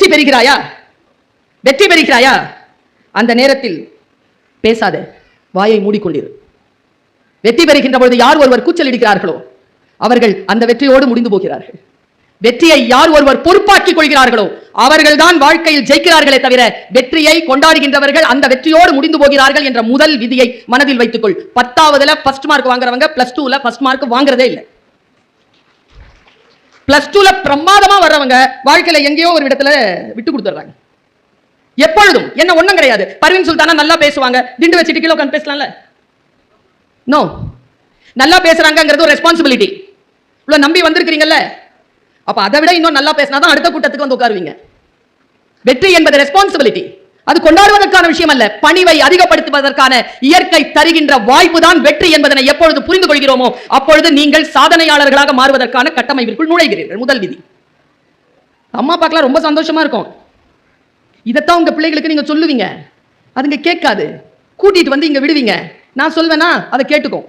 வெற்றி பெறுகிறாயா? வெற்றி பெறுகிறாயா? அந்த நேரத்தில் பேசாத வாயை மூடிக்கொண்டிரு. வெற்றி பெறுகின்ற பொழுது யார் ஒருவர் கூச்சல் இடுகிறார்களோ அவர்கள் அந்த வெற்றியோடு முடிந்து போகிறார்கள். வெற்றியை யார் ஒருவர் பொறுப்பாக்கிக் கொள்கிறார்களோ அவர்கள்தான் வாழ்க்கையில் ஜெயிக்கிறார்களே தவிர வெற்றியை கொண்டாடுகின்றவர்கள் அந்த வெற்றியோடு முடிந்து போகிறார்கள் என்ற முதல் விதியை மனதில் வைத்துக்கொள். பத்தாவதுல ஃபர்ஸ்ட் மார்க் வாங்குறவங்க பிளஸ் டூல ஃபர்ஸ்ட் மார்க் வாங்குறதே இல்லை. பிளஸ் டூல பிரமாதமா வர்றவங்க வாழ்க்கையில எங்கேயோ ஒரு இடத்துல விட்டு கொடுத்துறாங்க எப்பொழுதும் என்ன ஒண்ணும் கிடையாது. பர்வீன் சுல்தானா நல்லா பேசுவாங்க. திண்டு வச்சுட்டு கீழே உட்காந்து பேசலாம்ல? நோ நல்லா பேசுறாங்கிறது ஒரு ரெஸ்பான்சிபிலிட்டி இவ்வளவு நம்பி வந்திருக்கிறீங்கல்ல? அப்ப அதை விட இன்னும் நல்லா பேசினா தான் அடுத்த கூட்டத்துக்கு வந்து உட்காருவீங்க. வெற்றி என்பது ரெஸ்பான்சிபிலிட்டி அது கொண்டாடுவதற்கான விஷயம் அல்ல பணிவை அதிகப்படுத்துவதற்கான இயற்கை தருகின்ற வாய்ப்பு தான் வெற்றி என்பதனை எப்பொழுது புரிந்து கொள்கிறோமோ அப்பொழுது நீங்கள் சாதனையாளர்களாக மாறுவதற்கான கட்டமைப்பிற்குள் நுழைகிறீர்கள். முதல் விதி. அம்மா அப்பாக்கெல்லாம் ரொம்ப சந்தோஷமா இருக்கும். இதைத்தான் உங்க பிள்ளைகளுக்கு நீங்க சொல்லுவீங்க. அதுங்க கேட்காது. கூட்டிட்டு வந்து இங்க விடுவீங்க. நான் சொல்வேனா? அதை கேட்டுக்கும்